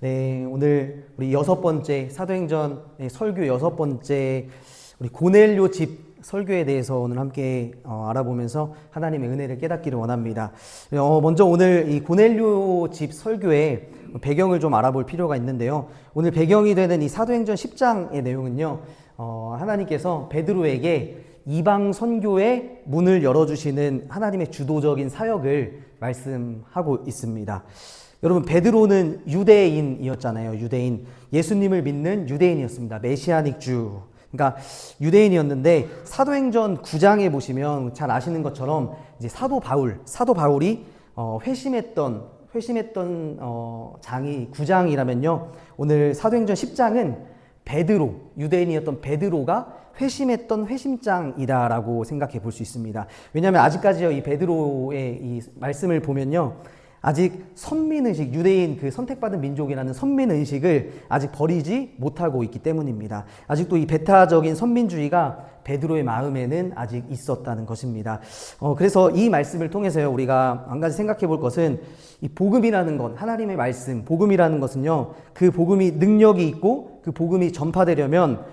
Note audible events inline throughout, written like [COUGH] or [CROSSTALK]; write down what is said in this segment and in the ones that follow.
네, 오늘 우리 여섯 번째 사도행전 네, 설교 여섯 번째 우리 고넬료 집 설교에 대해서 오늘 함께 어, 알아보면서 하나님의 은혜를 깨닫기를 원합니다. 어, 먼저 오늘 이 고넬료 집 설교의 배경을 좀 알아볼 필요가 있는데요. 오늘 배경이 되는 이 사도행전 10장의 내용은요. 어, 하나님께서 베드로에게 이방 선교의 문을 열어주시는 하나님의 주도적인 사역을 말씀하고 있습니다. 여러분 베드로는 유대인이었잖아요. 유대인 예수님을 믿는 유대인이었습니다. 메시아닉 주. 그러니까 유대인이었는데 사도행전 9장에 보시면 잘 아시는 것처럼 이제 사도 바울, 사도 바울이 어, 회심했던 회심했던 어, 장이 9장이라면요. 오늘 사도행전 10장은 베드로, 유대인이었던 베드로가 회심했던 회심장이다라고 생각해 볼 수 있습니다. 왜냐하면 아직까지요, 이 베드로의 이 말씀을 보면요. 아직 선민의식, 유대인 그 선택받은 민족이라는 선민의식을 아직 버리지 못하고 있기 때문입니다. 아직도 이 배타적인 선민주의가 베드로의 마음에는 아직 있었다는 것입니다. 어, 그래서 이 말씀을 통해서요, 우리가 한 가지 생각해 볼 것은 이 복음이라는 것, 하나님의 말씀, 복음이라는 것은요, 그 복음이 능력이 있고 그 복음이 전파되려면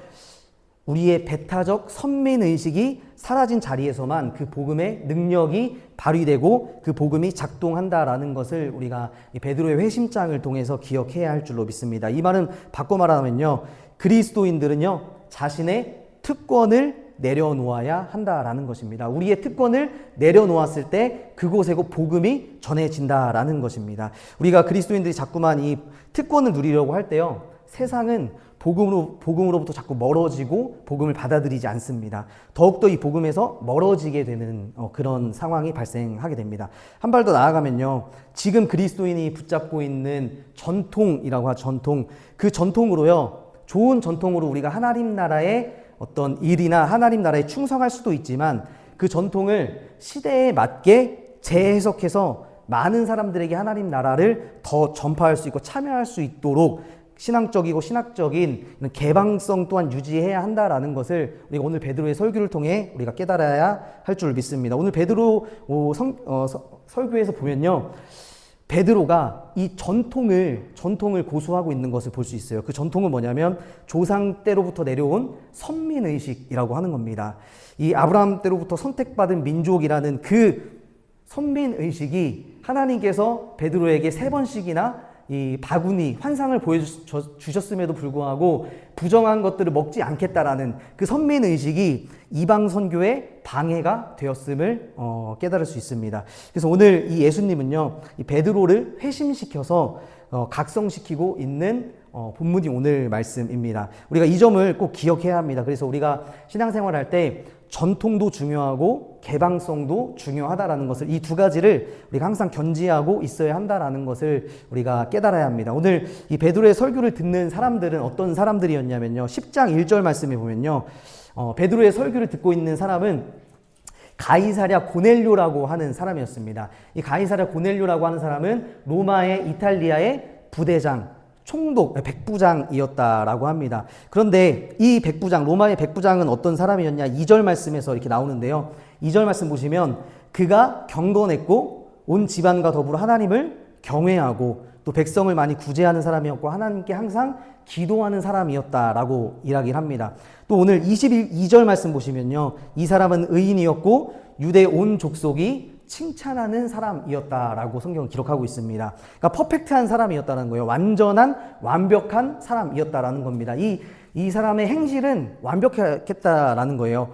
우리의 배타적 선민 의식이 사라진 자리에서만 그 복음의 능력이 발휘되고 그 복음이 작동한다라는 것을 우리가 베드로의 회심장을 통해서 기억해야 할 줄로 믿습니다. 이 말은 바꿔 말하면요. 그리스도인들은요. 자신의 특권을 내려놓아야 한다라는 것입니다. 우리의 특권을 내려놓았을 때 그곳에고 복음이 전해진다라는 것입니다. 우리가 그리스도인들이 자꾸만 이 특권을 누리려고 할 때요. 세상은 복음으로, 복음으로부터 자꾸 멀어지고 복음을 받아들이지 않습니다. 더욱더 이 복음에서 멀어지게 되는 어, 그런 상황이 발생하게 됩니다. 한 발 더 나아가면요. 지금 그리스도인이 붙잡고 있는 전통이라고 하죠. 전통. 그 전통으로요. 좋은 전통으로 우리가 하나님 나라의 어떤 일이나 하나님 나라에 충성할 수도 있지만 그 전통을 시대에 맞게 재해석해서 많은 사람들에게 하나님 나라를 더 전파할 수 있고 참여할 수 있도록 신앙적이고 신학적인 개방성 또한 유지해야 한다라는 것을 우리가 오늘 베드로의 설교를 통해 우리가 깨달아야 할 줄 믿습니다. 오늘 베드로 성, 어, 설교에서 보면요. 베드로가 이 전통을 전통을 고수하고 있는 것을 볼 수 있어요. 그 전통은 뭐냐면 조상 때로부터 내려온 선민 의식이라고 하는 겁니다. 이 아브라함 때로부터 선택받은 민족이라는 그 선민 의식이 하나님께서 베드로에게 세 번씩이나 이 바구니 환상을 보여주셨음에도 불구하고 부정한 것들을 먹지 않겠다라는 그 선민 의식이 이방 선교의 방해가 되었음을 어, 깨달을 수 있습니다. 그래서 오늘 이 예수님은요 이 베드로를 회심시켜서 어, 각성시키고 있는 어, 본문이 오늘 말씀입니다. 우리가 이 점을 꼭 기억해야 합니다. 그래서 우리가 신앙생활 할 때 전통도 중요하고 개방성도 중요하다라는 것을 이 두 가지를 우리가 항상 견지하고 있어야 한다라는 것을 우리가 깨달아야 합니다. 오늘 이 베드로의 설교를 듣는 사람들은 어떤 사람들이었냐면요. 10장 1절 말씀에 보면요. 어, 베드로의 설교를 듣고 있는 사람은 가이사랴 고넬료라고 하는 사람이었습니다. 이 가이사랴 고넬료라고 하는 사람은 로마의 이탈리아의 부대장, 총독, 백부장이었다라고 합니다. 그런데 이 백부장, 로마의 백부장은 어떤 사람이었냐? 2절 말씀에서 이렇게 나오는데요. 2절 말씀 보시면 그가 경건했고 온 집안과 더불어 하나님을 경외하고 또 백성을 많이 구제하는 사람이었고 하나님께 항상 기도하는 사람이었다라고 이야기를 합니다. 또 오늘 22절 말씀 보시면요. 이 사람은 의인이었고 유대 온 족속이 칭찬하는 사람이었다라고 성경은 기록하고 있습니다. 그러니까 퍼펙트한 사람이었다는 거예요. 완전한 완벽한 사람이었다라는 겁니다. 이, 이 사람의 행실은 완벽했다라는 거예요.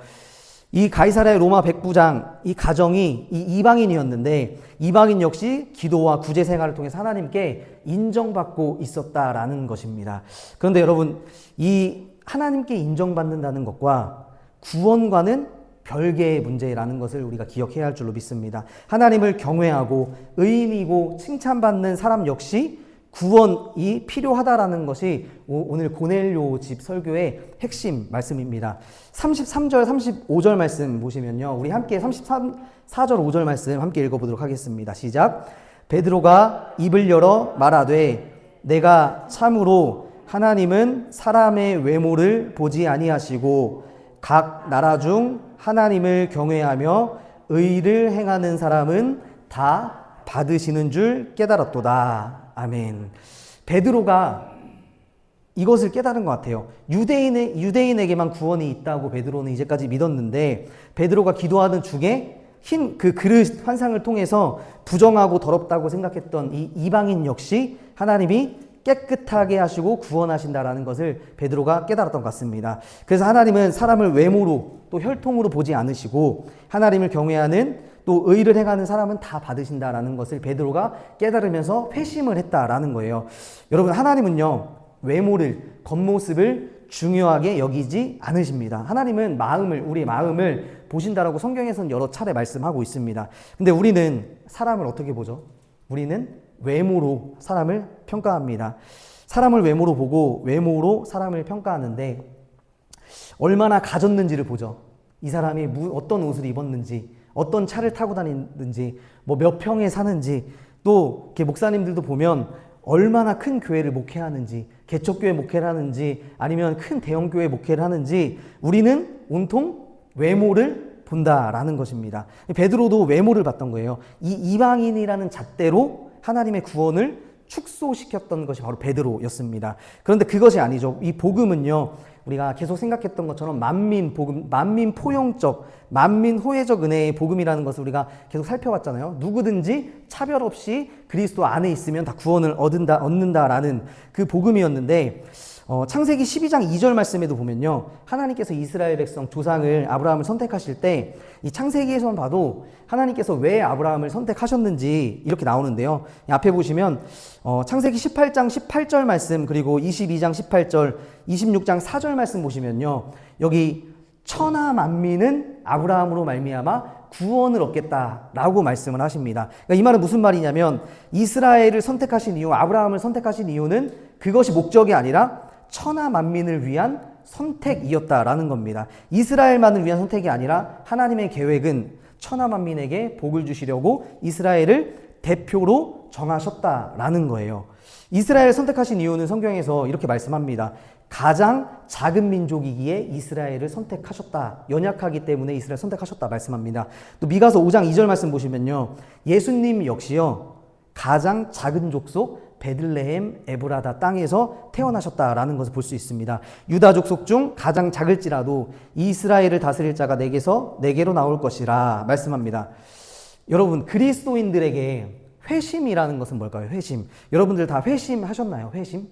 이 가이사라의 로마 백부장 이 가정이 이 이방인이었는데 이방인 역시 기도와 구제 생활을 통해 하나님께 인정받고 있었다라는 것입니다. 그런데 여러분 이 하나님께 인정받는다는 것과 구원과는 별개의 문제라는 것을 우리가 기억해야 할 줄로 믿습니다. 하나님을 경외하고 의인이고 칭찬받는 사람 역시 구원이 필요하다라는 것이 오늘 고넬료 집 설교의 핵심 말씀입니다. 33절, 35절 말씀 보시면요. 우리 함께 33, 4절, 5절 말씀 함께 읽어보도록 하겠습니다. 시작. 베드로가 입을 열어 말하되 내가 참으로 하나님은 사람의 외모를 보지 아니하시고 각 나라 중 하나님을 경외하며 의를 행하는 사람은 다 받으시는 줄 깨달았도다. 아멘. 베드로가 이것을 깨달은 것 같아요. 유대인의 유대인에게만 구원이 있다고 베드로는 이제까지 믿었는데 베드로가 기도하는 중에 흰 그 그릇 환상을 통해서 부정하고 더럽다고 생각했던 이 이방인 역시 하나님이 깨끗하게 하시고 구원하신다라는 것을 베드로가 깨달았던 것 같습니다. 그래서 하나님은 사람을 외모로 또 혈통으로 보지 않으시고 하나님을 경외하는 또 의를 행하는 사람은 다 받으신다라는 것을 베드로가 깨달으면서 회심을 했다라는 거예요. 여러분 하나님은요 외모를 겉모습을 중요하게 여기지 않으십니다. 하나님은 마음을 우리의 마음을 보신다라고 성경에서는 여러 차례 말씀하고 있습니다. 근데 우리는 사람을 어떻게 보죠? 우리는 외모로 사람을 평가합니다. 사람을 외모로 보고 외모로 사람을 평가하는데 얼마나 가졌는지를 보죠. 이 사람이 무, 어떤 옷을 입었는지, 어떤 차를 타고 다니는지, 뭐 몇 평에 사는지, 또 이렇게 목사님들도 보면 얼마나 큰 교회를 목회하는지, 개척교회 목회를 하는지, 아니면 큰 대형교회 목회를 하는지, 우리는 온통 외모를 본다라는 것입니다. 베드로도 외모를 봤던 거예요. 이 이방인이라는 잣대로 하나님의 구원을 축소시켰던 것이 바로 베드로였습니다. 그런데 그것이 아니죠. 이 복음은요. 우리가 계속 생각했던 것처럼 만민 복음, 만민 포용적, 만민 호혜적 은혜의 복음이라는 것을 우리가 계속 살펴왔잖아요. 누구든지 차별 없이 그리스도 안에 있으면 다 구원을 얻는다, 얻는다라는 그 복음이었는데 어, 창세기 12장 2절 말씀에도 보면요. 하나님께서 이스라엘 백성 조상을 아브라함을 선택하실 때 이 창세기에서만 봐도 하나님께서 왜 아브라함을 선택하셨는지 이렇게 나오는데요. 앞에 보시면 어, 창세기 18장 18절 말씀 그리고 22장 18절 26장 4절 말씀 보시면요. 여기 천하 만민은 아브라함으로 말미암아 구원을 얻겠다라고 말씀을 하십니다. 그러니까 이 말은 무슨 말이냐면 이스라엘을 선택하신 이유, 아브라함을 선택하신 이유는 그것이 목적이 아니라 천하 만민을 위한 선택이었다라는 겁니다. 이스라엘만을 위한 선택이 아니라 하나님의 계획은 천하 만민에게 복을 주시려고 이스라엘을 대표로 정하셨다라는 거예요. 이스라엘을 선택하신 이유는 성경에서 이렇게 말씀합니다. 가장 작은 민족이기에 이스라엘을 선택하셨다. 연약하기 때문에 이스라엘 선택하셨다 말씀합니다. 또 미가서 5장 2절 말씀 보시면요. 예수님 역시요. 가장 작은 족속 베들레헴 에브라다 땅에서 태어나셨다라는 것을 볼 수 있습니다. 유다 족속 중 가장 작을지라도 이스라엘을 다스릴 자가 내게서 내게로 나올 것이라 말씀합니다. 여러분 그리스도인들에게 회심이라는 것은 뭘까요? 회심. 여러분들 다 회심하셨나요? 회심?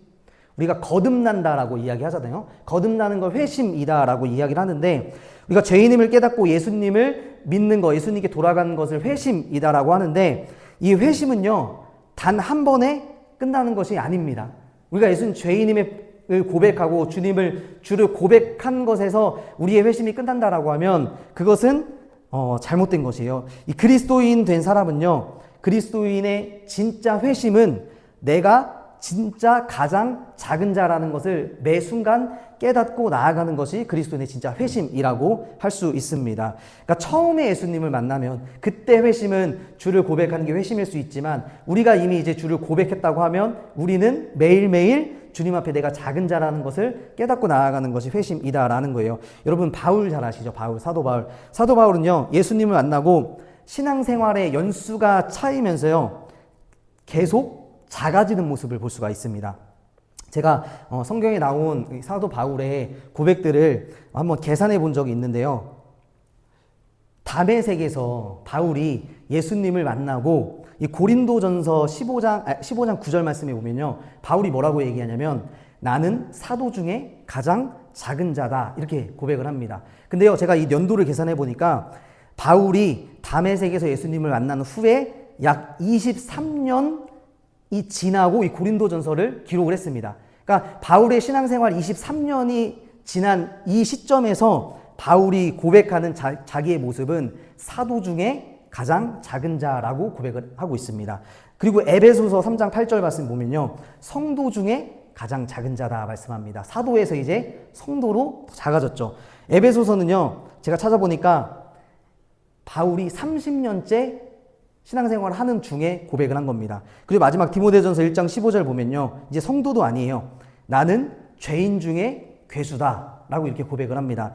우리가 거듭난다라고 이야기하잖아요. 거듭나는 걸 회심이다라고 이야기를 하는데 우리가 죄인임을 깨닫고 예수님을 믿는 거, 예수님께 돌아가는 것을 회심이다라고 하는데 이 회심은요 단 한 번에 끝나는 것이 아닙니다. 우리가 예수님 죄인임을 고백하고 주님을 주를 고백한 것에서 우리의 회심이 끝난다라고 하면 그것은 어, 잘못된 것이에요. 이 그리스도인 된 사람은요 그리스도인의 진짜 회심은 내가 진짜 가장 작은 자라는 것을 매 순간 깨닫고 나아가는 것이 그리스도인의 진짜 회심이라고 할 수 있습니다. 그러니까 처음에 예수님을 만나면 그때 회심은 주를 고백하는 게 회심일 수 있지만 우리가 이미 이제 주를 고백했다고 하면 우리는 매일매일 주님 앞에 내가 작은 자라는 것을 깨닫고 나아가는 것이 회심이다라는 거예요. 여러분 바울 잘 아시죠? 바울 사도 바울. 사도 바울은요. 예수님을 만나고 신앙생활의 연수가 차이면서요. 계속 작아지는 모습을 볼 수가 있습니다. 제가 어, 성경에 나온 사도 바울의 고백들을 한번 계산해 본 적이 있는데요. 담의색에서 바울이 예수님을 만나고 이 고린도전서 15장 15장 9절 말씀에 보면요. 바울이 뭐라고 얘기하냐면 나는 사도 중에 가장 작은 자다 이렇게 고백을 합니다. 근데요. 제가 이 연도를 계산해 보니까 바울이 담의색에서 예수님을 만난 후에 약 23년 이 지나고 이 고린도전서를 기록을 했습니다. 그러니까 바울의 신앙생활 23년이 지난 이 시점에서 바울이 고백하는 자, 자기의 모습은 사도 중에 가장 작은 자라고 고백을 하고 있습니다. 그리고 에베소서 3장 8절 말씀 보면요. 성도 중에 가장 작은 자다 말씀합니다. 사도에서 이제 성도로 작아졌죠. 에베소서는요. 제가 찾아보니까 바울이 30년째 신앙생활을 하는 중에 고백을 한 겁니다. 그리고 마지막 디모데전서 1장 15절 보면요. 이제 성도도 아니에요. 나는 죄인 중에 괴수다 라고 이렇게 고백을 합니다.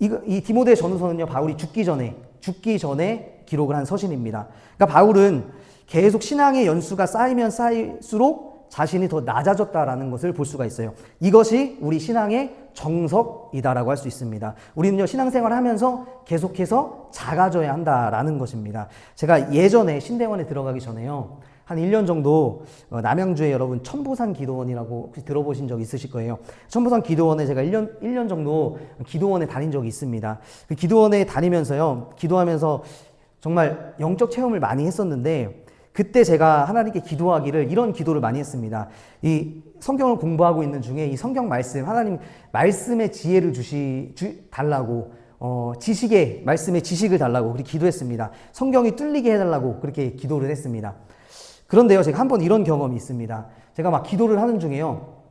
이, 이 디모데 전후서는요. 바울이 죽기 전에 죽기 전에 기록을 한 서신입니다. 그러니까 바울은 계속 신앙의 연수가 쌓이면 쌓일수록 자신이 더 낮아졌다라는 것을 볼 수가 있어요. 이것이 우리 신앙의 정석이다라고 할 수 있습니다. 우리는요, 신앙생활을 하면서 계속해서 작아져야 한다라는 것입니다. 제가 예전에 신대원에 들어가기 전에요. 한 1년 정도 어, 남양주에 여러분 천보산 기도원이라고 혹시 들어보신 적 있으실 거예요. 천보산 기도원에 제가 1년, 1년 정도 기도원에 다닌 적이 있습니다. 그 기도원에 다니면서요, 기도하면서 정말 영적 체험을 많이 했었는데 그때 제가 하나님께 기도하기를 이런 기도를 많이 했습니다. 이 성경을 공부하고 있는 중에 이 성경 말씀, 하나님 말씀의 지혜를 주시, 주, 달라고, 어, 지식의, 말씀의 지식을 달라고 그렇게 기도했습니다. 성경이 뚫리게 해달라고 그렇게 기도를 했습니다. 그런데요, 제가 한 번 이런 경험이 있습니다. 제가 막 기도를 하는 중에요.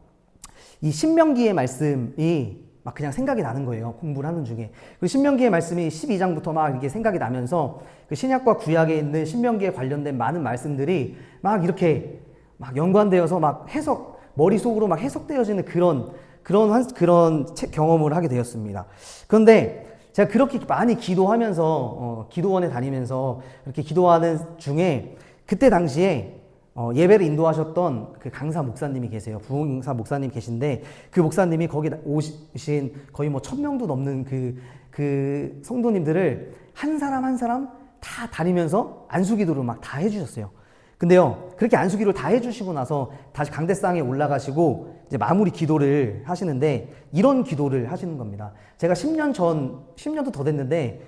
이 신명기의 말씀이 막 그냥 생각이 나는 거예요. 공부를 하는 중에. 그 신명기의 말씀이 12장부터 막 이렇게 생각이 나면서 그 신약과 구약에 있는 신명기에 관련된 많은 말씀들이 막 이렇게 막 연관되어서 막 해석, 머릿속으로 막 해석되어지는 그런, 그런, 환- 그런 체- 경험을 하게 되었습니다. 그런데 제가 그렇게 많이 기도하면서, 어, 기도원에 다니면서 이렇게 기도하는 중에 그때 당시에 어, 예배를 인도하셨던 그 강사 목사님이 계세요. 부흥사 목사님 계신데 그 목사님이 거기 오신 거의 뭐 천 명도 넘는 그, 그 성도님들을 한 사람 한 사람 다 다니면서 안수기도를 막 다 해주셨어요. 근데요, 그렇게 안수기를 다 해주시고 나서 다시 강대상에 올라가시고 이제 마무리 기도를 하시는데 이런 기도를 하시는 겁니다. 제가 10년 전, 10년도 더 됐는데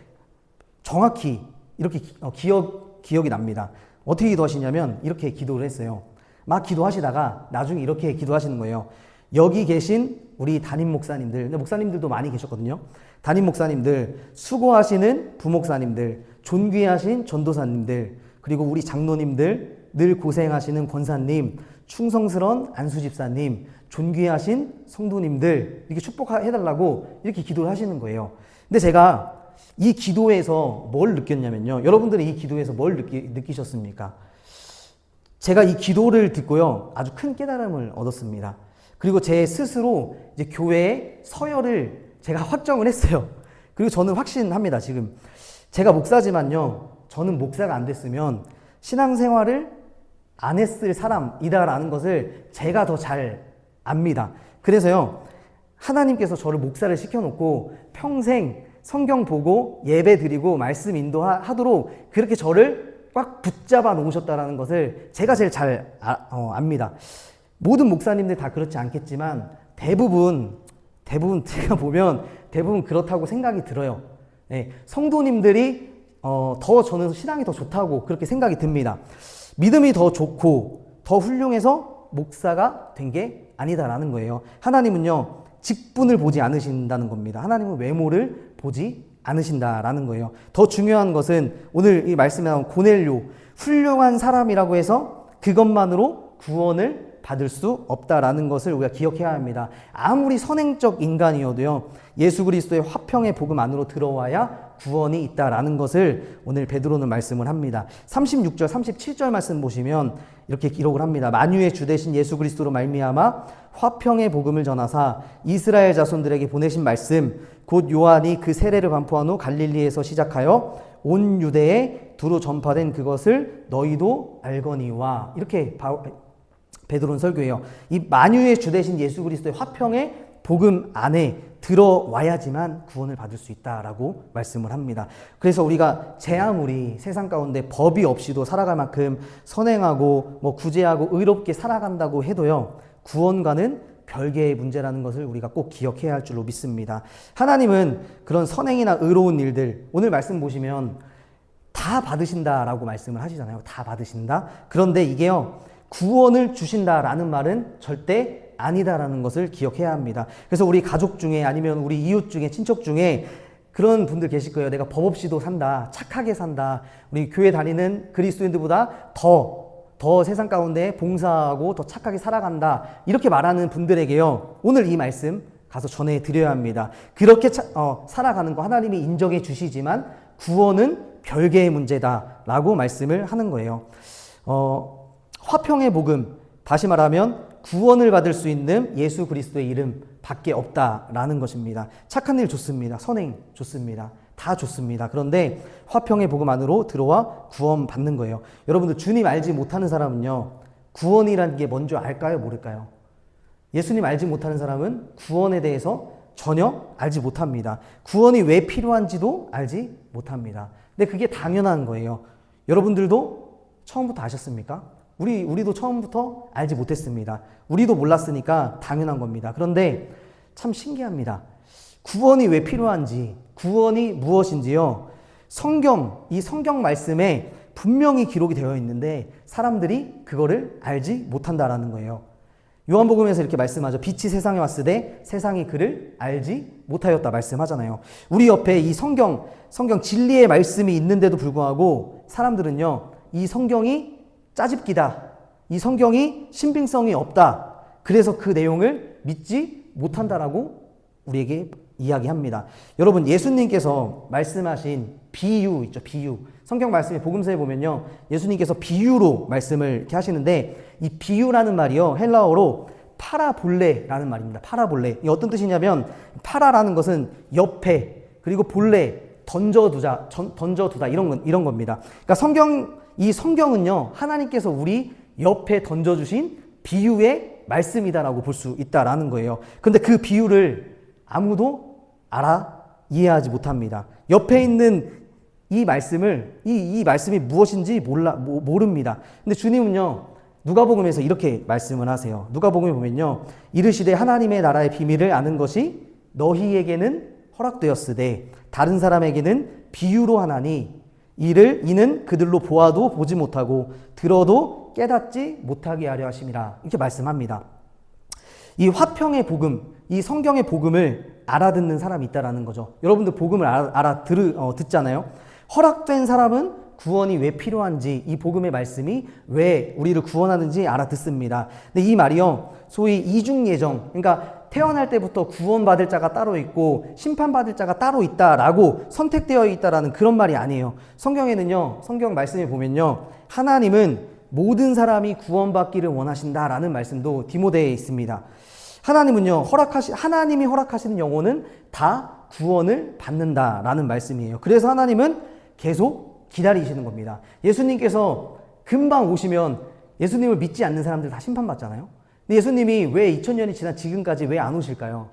정확히 이렇게 기- 어, 기억, 기억이 납니다. 어떻게 기도하시냐면 이렇게 기도를 했어요. 막 기도하시다가 나중에 이렇게 기도하시는 거예요. 여기 계신 우리 담임 목사님들, 근데 목사님들도 많이 계셨거든요. 담임 목사님들, 수고하시는 부목사님들, 존귀하신 전도사님들, 그리고 우리 장로님들, 늘 고생하시는 권사님, 충성스러운 안수집사님, 존귀하신 성도님들, 이렇게 축복해달라고 이렇게 기도를 하시는 거예요. 근데 제가 이 기도에서 뭘 느꼈냐면요. 여러분들이 이 기도에서 뭘 느끼, 느끼셨습니까? 제가 이 기도를 듣고요. 아주 큰 깨달음을 얻었습니다. 그리고 제 스스로 이제 교회의 서열을 제가 확정을 했어요. 그리고 저는 확신합니다, 지금. 제가 목사지만요. 저는 목사가 안 됐으면 신앙생활을 안 했을 사람이다라는 것을 제가 더 잘 압니다. 그래서요. 하나님께서 저를 목사를 시켜놓고 평생 성경 보고 예배 드리고 말씀 인도하도록 그렇게 저를 꽉 붙잡아 놓으셨다라는 것을 제가 제일 잘 아- 어, 압니다. 모든 목사님들 다 그렇지 않겠지만 대부분 대부분 [LAUGHS] 제가 보면 대부분 그렇다고 생각이 들어요. 네, 성도님들이 어, 더 저는 신앙이 더 좋다고 그렇게 생각이 듭니다. 믿음이 더 좋고 더 훌륭해서 목사가 된 게 아니다라는 거예요. 하나님은요 직분을 보지 않으신다는 겁니다. 하나님은 외모를 보지 않으신다라는 거예요. 더 중요한 것은 오늘 이 말씀에 나온 고넬료 훌륭한 사람이라고 해서 그것만으로 구원을 받을 수 없다라는 것을 우리가 기억해야 합니다. 아무리 선행적 인간이어도요. 예수 그리스도의 화평의 복음 안으로 들어와야 구원이 있다라는 것을 오늘 베드로는 말씀을 합니다. 36절, 37절 말씀 보시면 이렇게 기록을 합니다. 만유의 주 대신 예수 그리스도로 말미암아 화평의 복음을 전하사 이스라엘 자손들에게 보내신 말씀 곧 요한이 그 세례를 반포한 후 갈릴리에서 시작하여 온 유대에 두루 전파된 그것을 너희도 알거니와 이렇게 바, 베드로는 설교해요. 이 만유의 주 대신 예수 그리스도의 화평의 복음 안에 들어와야지만 구원을 받을 수 있다라고 말씀을 합니다. 그래서 우리가 제 아무리 세상 가운데 법이 없이도 살아갈 만큼 선행하고 뭐 구제하고 의롭게 살아간다고 해도요. 구원과는 별개의 문제라는 것을 우리가 꼭 기억해야 할 줄로 믿습니다. 하나님은 그런 선행이나 의로운 일들 오늘 말씀 보시면 다 받으신다라고 말씀을 하시잖아요. 다 받으신다. 그런데 이게요. 구원을 주신다라는 말은 절대 아니다라는 것을 기억해야 합니다. 그래서 우리 가족 중에 아니면 우리 이웃 중에 친척 중에 그런 분들 계실 거예요. 내가 법 없이도 산다. 착하게 산다. 우리 교회 다니는 그리스도인들보다 더, 더 세상 가운데 봉사하고 더 착하게 살아간다. 이렇게 말하는 분들에게요. 오늘 이 말씀 가서 전해드려야 합니다. 그렇게 차- 어, 살아가는 거 하나님이 인정해 주시지만 구원은 별개의 문제다 라고 말씀을 하는 거예요. 어, 화평의 복음, 다시 말하면 구원을 받을 수 있는 예수 그리스도의 이름 밖에 없다라는 것입니다. 착한 일 좋습니다. 선행 좋습니다. 다 좋습니다. 그런데 화평의 복음 안으로 들어와 구원 받는 거예요. 여러분들 주님 알지 못하는 사람은요. 구원이라는 게 뭔지 알까요? 모를까요? 예수님 알지 못하는 사람은 구원에 대해서 전혀 알지 못합니다. 구원이 왜 필요한지도 알지 못합니다. 근데 그게 당연한 거예요. 여러분들도 처음부터 아셨습니까? 우리, 우리도 처음부터 알지 못했습니다. 우리도 몰랐으니까 당연한 겁니다. 그런데 참 신기합니다. 구원이 왜 필요한지, 구원이 무엇인지요. 성경, 이 성경 말씀에 분명히 기록이 되어 있는데 사람들이 그거를 알지 못한다라는 거예요. 요한복음에서 이렇게 말씀하죠. 빛이 세상에 때 세상이 그를 알지 못하였다 말씀하잖아요. 우리 옆에 이 성경, 성경 진리의 말씀이 있는데도 불구하고 사람들은요, 이 성경이 짜집기다. 이 성경이 신빙성이 없다. 그래서 그 내용을 믿지 못한다라고 우리에게 이야기합니다. 여러분, 예수님께서 말씀하신 비유 있죠, 비유. 성경 말씀에 복음서에 보면요. 예수님께서 비유로 말씀을 이렇게 하시는데 이 비유라는 말이요. 헬라어로 파라볼레라는 말입니다. 파라볼레. 이 어떤 뜻이냐면 파라라는 것은 옆에 그리고 볼레 던져두자 전- 던져두다 이런 건 이런 겁니다. 그러니까 성경 이 성경은요. 하나님께서 우리 옆에 던져주신 비유의 말씀이다라고 볼 수 있다라는 거예요. 근데 그 비유를 아무도 알아 이해하지 못합니다. 옆에 있는 이 말씀을 이, 이 말씀이 무엇인지 몰라 모, 모릅니다. 근데 주님은요 누가복음에서 이렇게 말씀을 하세요. 누가복음에 보면요 이르시되 하나님의 나라의 비밀을 아는 것이 너희에게는 허락되었으되 다른 사람에게는 비유로 하나니 이를 이는 그들로 보아도 보지 못하고 들어도 깨닫지 못하게 하려 하심이라 이렇게 말씀합니다. 이 화평의 복음, 이 성경의 복음을 알아듣는 사람이 있다라는 거죠. 여러분들 복음을 알아, 알아 들, 어, 듣잖아요. 허락된 사람은 구원이 왜 필요한지, 이 복음의 말씀이 왜 우리를 구원하는지 알아듣습니다. 근데 이 말이요, 소위 이중 예정, 그러니까 태어날 때부터 구원받을 자가 따로 있고 심판받을 자가 따로 있다라고 선택되어 있다라는 그런 말이 아니에요. 성경에는요, 성경 말씀에 보면요, 하나님은 모든 사람이 구원받기를 원하신다라는 말씀도 디모데에 있습니다. 하나님은요, 허락하시, 하나님이 허락하시는 영혼은 다 구원을 받는다라는 말씀이에요. 그래서 하나님은 계속 기다리시는 겁니다. 예수님께서 금방 오시면 예수님을 믿지 않는 사람들 다 심판받잖아요. 근데 예수님이 왜 2000년이 지난 지금까지 왜 안 오실까요?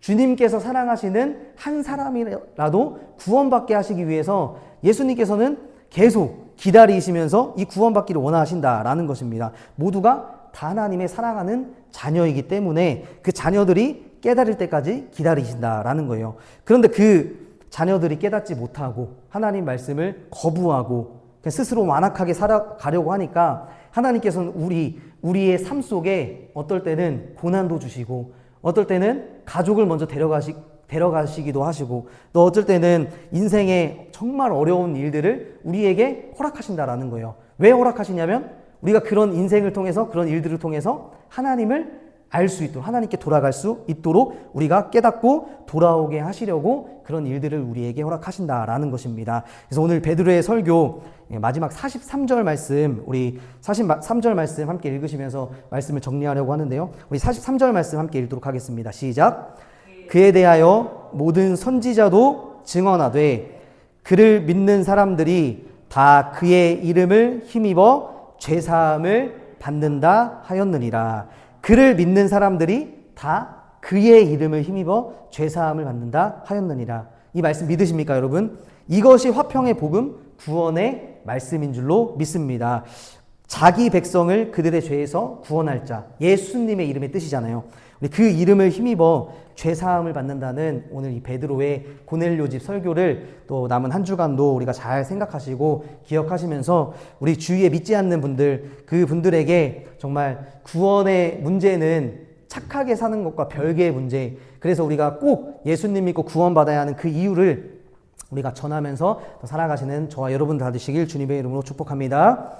주님께서 사랑하시는 한 사람이라도 구원받게 하시기 위해서 예수님께서는 계속 기다리시면서 이 구원받기를 원하신다라는 것입니다. 모두가 다 하나님의 사랑하는 자녀이기 때문에 그 자녀들이 깨달을 때까지 기다리신다라는 거예요. 그런데 그 자녀들이 깨닫지 못하고 하나님 말씀을 거부하고 스스로 완악하게 살아가려고 하니까 하나님께서는 우리 우리의 삶 속에 어떨 때는 고난도 주시고 어떨 때는 가족을 먼저 데려가시 데려가시기도 하시고 또 어쩔 때는 인생의 정말 어려운 일들을 우리에게 허락하신다라는 거예요. 왜 허락하시냐면 우리가 그런 인생을 통해서 그런 일들을 통해서 하나님을 알 수 있도록 하나님께 돌아갈 수 있도록 우리가 깨닫고 돌아오게 하시려고 그런 일들을 우리에게 허락하신다라는 것입니다. 그래서 오늘 베드로의 설교 예, 마지막 43절 말씀 우리 43절 말씀 함께 읽으시면서 말씀을 정리하려고 하는데요. 우리 43절 말씀 함께 읽도록 하겠습니다. 시작. 그에 대하여 모든 선지자도 증언하되 그를 믿는 사람들이 다 그의 이름을 힘입어 죄 사함을 받는다 하였느니라. 그를 믿는 사람들이 다 그의 이름을 힘입어 죄사함을 받는다 하였느니라. 이 말씀 믿으십니까, 여러분? 이것이 화평의 복음, 구원의 말씀인 줄로 믿습니다. 자기 백성을 그들의 죄에서 구원할 자, 예수님의 이름의 뜻이잖아요. 그 이름을 힘입어 죄 사함을 받는다는 오늘 이 베드로의 고넬료 집 설교를 또 남은 한 주간도 우리가 잘 생각하시고 기억하시면서 우리 주위에 믿지 않는 분들 그 분들에게 정말 구원의 문제는 착하게 사는 것과 별개의 문제. 그래서 우리가 꼭 예수님 믿고 구원받아야 하는 그 이유를 우리가 전하면서 더 살아가시는 저와 여러분 다 되시길 주님의 이름으로 축복합니다.